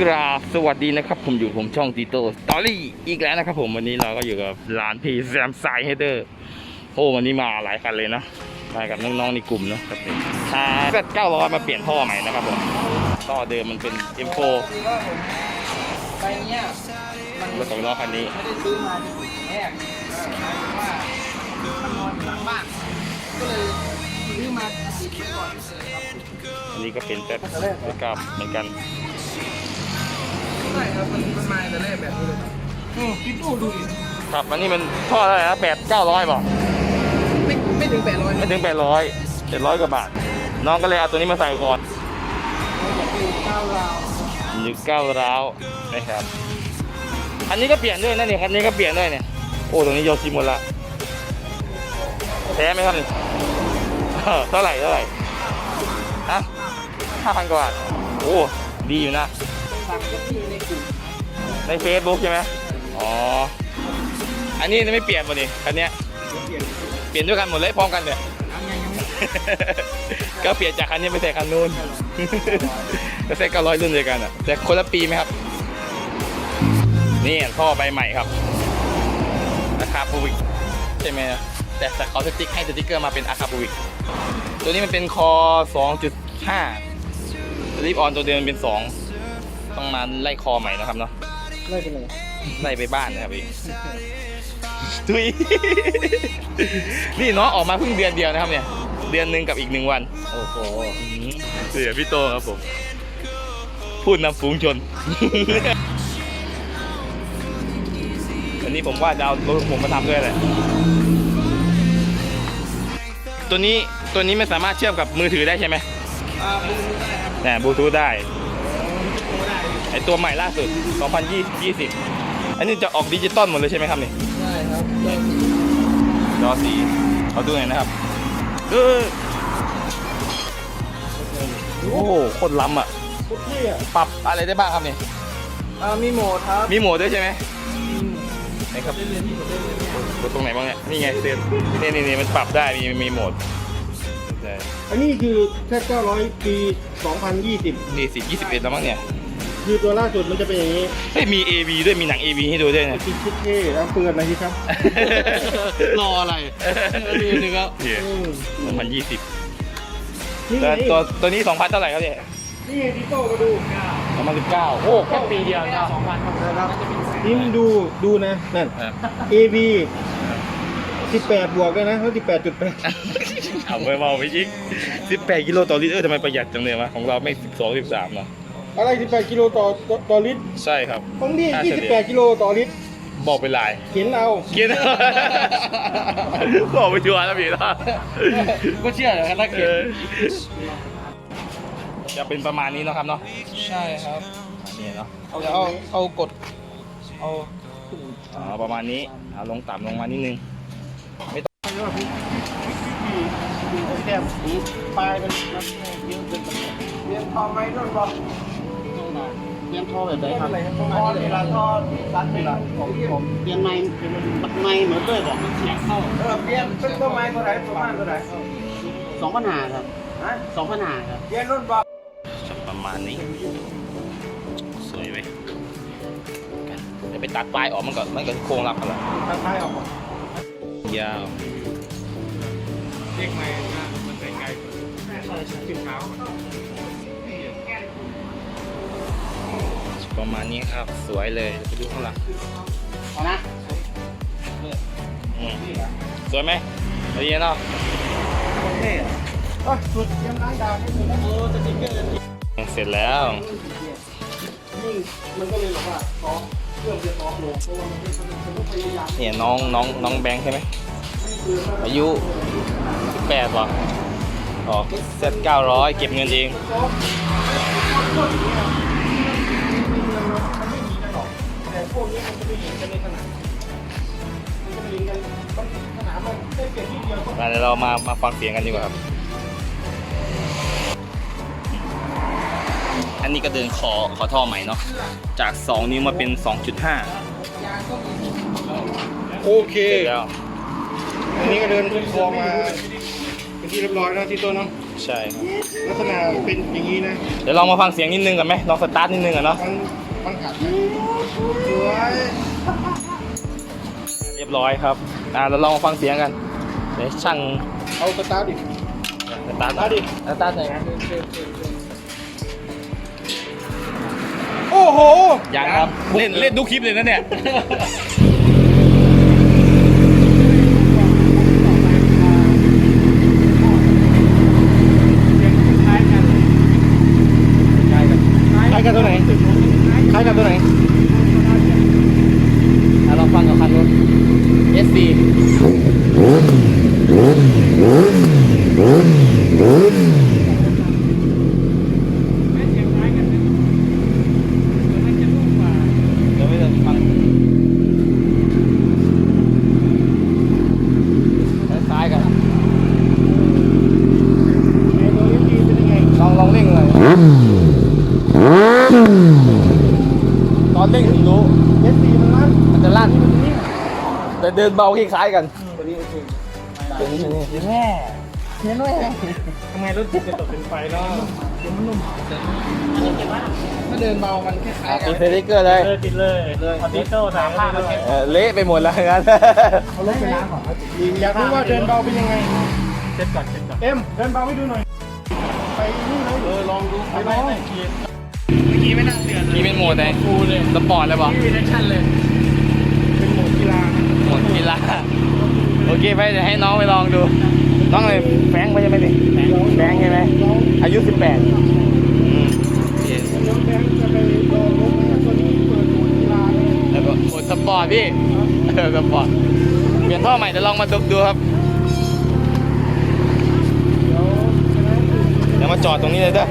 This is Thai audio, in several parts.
กราบสวัสดีนะครับ ผมอยู่ผมช่องตีโตสตอรี่อีกแล้วนะครับผมวันนี้เราก็อยู่กับร้านพีแซมไซเฮเดอร์โอ้วันนี้มาหลายคันเลยนะมากับน้องๆในกลุ่มเนะครับผมทาเซต900มาเปลี่ยนท่อใหม่นะครับผมท่อเดิมมันเป็น M4 ไปเนี้ยมันรถสองล้อคันนี้ไม่ได้ซื้อมาที่แรกว่ามันนอนหลังบ้านก็เลยซื้อมาติดไว้ก่อนอันนี้ก็เป็นเซตเก้าเหมือนกัน ใช่ครับมันมันมาแต่แรกแบบนี้เลยโอ้คิดดูดูดิครับอันนี้มันท่ออะไรนะแปดเก้าร้อยบอกไม่ไม่ถึงแปดร้อยไม่ถึงแปดร้อยเจ็ดร้อยกว่าบาท น้องก็เลยเอาตัวนี้มาใส่ก่อนเก้าราวอยู่เก้าร้าวนะครับ อันนี้ก็เปลี่ยนด้วยนะเนี่ยคันนี้ก็เปลี่ยนด้วยเนี่ยโอ้ตรงนี้โยชิหมดละแท้ไหมครับนี่เท่าไหร่เท่าไหร่ฮะห้าพันกว่าบาทโอ้ดีอยู่นะสั่งก็ที่ในกลุ่ม ในเฟซบุ๊กใช่ไหมอ๋อ อันนี้ไม่เปลี่ยนหมดนี่คันเนี้ย เปลี่ยนเปลี่ยนด้วยกันหมดเลยพร้อมกันเลยอันยังยังไม่ก็เปลี่ยนจากคันนี้ไปใส่คันนู้นก็ใส่เก้าร้อยรุ่นเดียวกันอะ แต่คนละปีไหมครับ นี่ท่อใบใหม่ครับ อาคาปูวิกใช่ไหมแต่แต่เขาสติ๊กให้สติ๊กเกอร์มาเป็นอาคาปูวิกตัวนี้มันเป็นคอ 2.5รีบออนตัวเดิมเป็น 2 ต้องมาไล่คอใหม่นะครับเนาะ ไม่เป็นไรไล่ไปบ้านนะครับพี่ทุย นี่น้องออกมาเพิ่งเดือนเดียวนะครับเนี่ย เดือนหนึ่งกับอีกหนึ่งวันโอ้โหเสือพี่โตครับผม พูดนำฝูงชนอันนี้ผมว่าจะเอารถผมมาทำด้วยแหละ ตัวนี้ตัวนี้ไม่สามารถเชื่อมกับมือถือได้ใช่ไหมอ่ามือได้ครับแหมบลูทูธได้โทร ได้ไอตัวใหม่ล่าสุด 2020 อันนี้จะออกดิจิตอลหมดเลยใช่ไหมครับนี่ได้ครับได้จอสีเขาดูหน่อยนะครับเออโอ้โหโคตรล้ำอะ ทุกที่อะปรับอะไรได้บ้างครับนี่อ่ามีโหมดครับมีโหมดด้วยใช่ไหมอืมไหนครับได้เรียนที่ผมได้เรียนที่กดตรงไหนบ้างเนี่ยนี่ไงเซนนี่นี่นี่มันปรับได้มีมีโหมดใช่อันนี้คือแค่900ปี 2020 นี่สิยี่สิบเอ็ดแล้วมั้งเนี่ย คือตัวล่าสุดมันจะเป็นอย่างนี้เฮ้ยมี AV ด้วยมีหนัง AV ให้ดูด้วยเนี่ยคิดคิดเท่เอาเปิดหน่อยสิครับ รออะไรดูสิครับเนี่ยอืมสองพันยี่สิบนี่ไงตัวตัวนี้สองพันเท่าไหร่ครับเนี่ยนี่ไงดิโต้มาดูสองพันสิบเก้าโอ้แค่ปีเดียวนะสองพันครับนี่มันดูดูนะนั่น AB 18 บวกเลยนะเขา18.8เอาไปเมาไปยิง18กิโลต่อลิตรเออทำไมประหยัดจังเลยวะของเราไม่12 13เนาะ อะไร18กิโลต่อต่อต่อลิตรใช่ครับของนี่ค่าเฉลี่ย28กิโลต่อลิตรบอกไปลายเขียนเอาเกียน บอกไปชัวร์แล้วพี่นะก็เชื่อเหรอครับนักเอเก็ตอจะเป็นประมาณนี้เนาะครับเนาะใช่ครับอันนี้เนาะเอาเอาเอากดเอาอ๋อประมาณนี้เอาลงต่ำลงมานิดนึงดูแคบสีปลายมันมันเยอะเกินไปเรียนพอไหมนุ่นบอก เตรียมท่อแบบไหนครับพอเวลาทอดรัดเวลาของผมเตรียมในในเหมือนด้ยบอกเสียงเข้าเออเปลี่ยนเป็นต้นไม้ตัวไหนประมาณตัวไหนสองปัญหาครับสองปัญหาครับเรียนนุ่นบอกจะประมาณนี้ สวยไหมเดี๋ยวไปตัดปลายออกมันก็มันก็โค้งรับกันละทางท้ายออกยาวเด็กใหมมันไกลไกลใช่ใช่ขึ้นเท้า ประมาณนี้ครับ สวยเลยเดี๋ยวไปดูข้างหลังเอานะอืมสวยไหมดีเนาะเท่ก็สุดเตรียมล้างดาวให้ดูนะโอ้สติ๊กเกอร์เสร็จแล้วนี่มันก็เลยบอกว่าซอฟเครื่องจะซอฟลงเพราะว่ามันเป็นมันต้องพยายามเนี่ยน้องน้องน้องแบงค์ใช่ไหมอายุ18ป่ะอ๋อเซ็ต900เก็บเงินเอง วกนี้มันจะไปยิงกันในสนามมันจะไปยิงกันสนามมันได้เปลี่ยนที่เดียวก็ มาเดี๋ยวเรามามาฟังเสียงกันดีกว่าครับ อันนี้ก็เดินขอขอท่อใหม่เนาะ จาก 2 นิ้วมาเป็น 2.5โอเค เสร็จแล้ว อันนี้ก็เดินคลองมา เป็นเป็นที่เรียบร้อยแล้วที่ตัวเนาะใช่ครับลักษณะเป็นอย่างนี้นะ เดี๋ยวลองมาฟังเสียงนิดนึงก่อนไหมลองสตาร์ทนิดนึงก่อนเนาะ มัน มันกัดไหมสวยเรียบร้อยครับ อ่าเราลองมาฟังเสียงกันเดี๋ยวช่างเอาสตาร์ทดิสตาร์ทหน่อยสตาร์ทหน่อยโอ้โหยังครับ เล่นเล่นทุกคลิปเลยนะเนี่ย คล้ายกัน ใช่ครับ คล้ายกันตัวไหนคล้ายกันตัวไหน อะลองฟังกับคันนู้น ดี ไม่เสียงคล้ายกันนะแต่มันจะนุ่มกว่า เดี๋ยวไม่ต้องฟังคล้ายๆกัน ไอ้ตัวนี้ดีเป็นยังไง ลองลองเร่งเลยตอนเร่งถึงรู้ เอสซีมันลั่น มันจะลั่น มันนิ่ง แต่เดินเบาคล้ายๆกันตัวนี้โอเคตัวนี้ตัวนี้แม่เห็นด้วยทำไมรถติดจะตกเป็นไฟเนาะเดี๋ยวมันนุ่มถ้าเดินเบามันคล้ายๆกัตินดสติ๊กเกอร์เลยติดเลยออดิโต้สามภาคเลยเออเละไปหมดแล้วงั้นเอารถไปล้างก่อนอยากรู้ว่าเดินเบาเป็นยังไงเช็ดก่อนเช็ดก่อนเอ็มเดินเบาให้ดูหน่อยไปนี่เลยเออลองดูไปลองเมื่อกี้ไม่นั่งเดือดนี่เป็นโหมดไหนฟูเลยสปอร์ตเลยเปล่ะนี่แอคชั่นเลย เป็นโหมดกีฬา โหมดกีฬาโอเคไปเดี๋ยวให้น้องไปลองดู น้องเลยแฟงไปใช่ไหมนี่แฟงใช่ไหมอายุ18อืมโอเคเดี๋ยวแบงค์จะไปลองรถตัวนี้เปิดหมดกีฬาเลยแล้วก็โหมดสปอร์ตพี่เออสปอร์ตเปลี่ยนท่อใหม่เดี๋ยวลองมาดูดูครับเดี๋ยวจะได้ดูเดี๋ยวมาจอดตรงนี้เลยเด้อ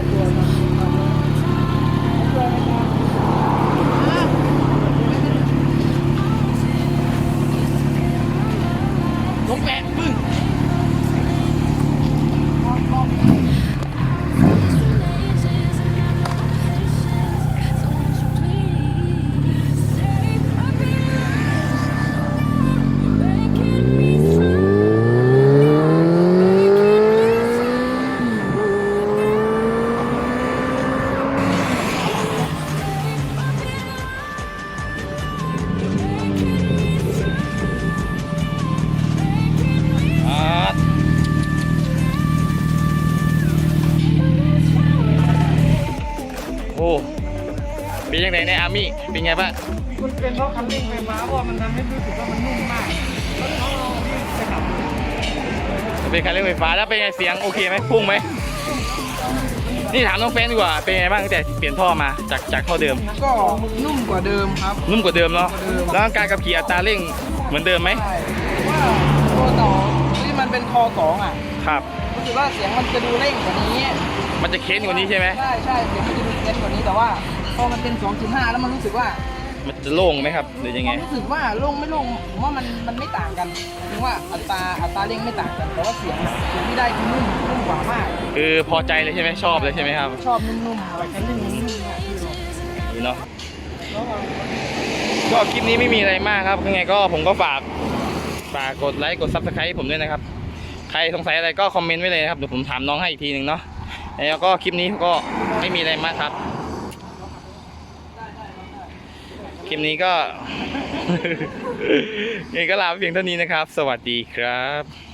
เป็นยังไงในอาร์มี่เป็นไงบ้างมันเป็นเพราะคันเร่งไฟฟ้าเพราะมันทำให้รู้สึกว่ามันนุ่มมากแล้วเขาเอาที่ไปขับเป็นคันเร่งไฟฟ้าแล้วเป็นไงเสียงโอเคไหมพุ่งไหมนี่ถามน้องแฟนดีกว่าเป็นไงบ้างตั้งแต่เปลี่ยนท่อมาจากจากท่อเดิม ก็นุ่มกว่าเดิมครับนุ่มกว่าเดิมเนาะนุ่มกว่าเดิมแล้วการขับขี่อัตราเร่งเหมือนเดิมไหมใช่ว่าตัวต่อที่มันเป็นคอสองอะครับรู้สึกว่าเสียงมันจะดูเร่งกว่านี้ มันจะเค้นกว่านี้ใช่ไหมใช่ใช่เสียงมันจะดูเค้นกว่านี้แต่ว่า พอมันเป็น 2.5 แล้วมันรู้สึกว่า มันจะโล่งไหมครับ หรือยังคไงวามรู้สึกว่าลงไม่ลงผมว่ามันมันไม่ต่างกันถึงว่าอัตราอัตราเร่งไม่ต่างกัน แต่ว่าเสียงเสียงที่ได้คือนุ่มนุ่มกว่ามาก คือพอใจเลยใช่ไหมชอบเลยใช่ไหมครับชอบนุ่มๆอะไรกันเร่งนุ่มๆเนี่ยคือนี่เนาะก็คลิปนี้ไม่มีอะไรมากครับยังไงก็ผมก็ฝากฝากกดไลค์กดซับสไครต์ผมด้วยนะครับ ใครสงสัยอะไรก็คอมเมนต์ไว้เลยนะครับเดี๋ยวผมถามน้องให้อีกทีหนึ่งเนาะแล้วก็คลิปนี้ก็ไม่มีอะไรมากครับ คลิปนี้ก็ ยังก็ลาไปเพียงเท่านี้นะครับ สวัสดีครับ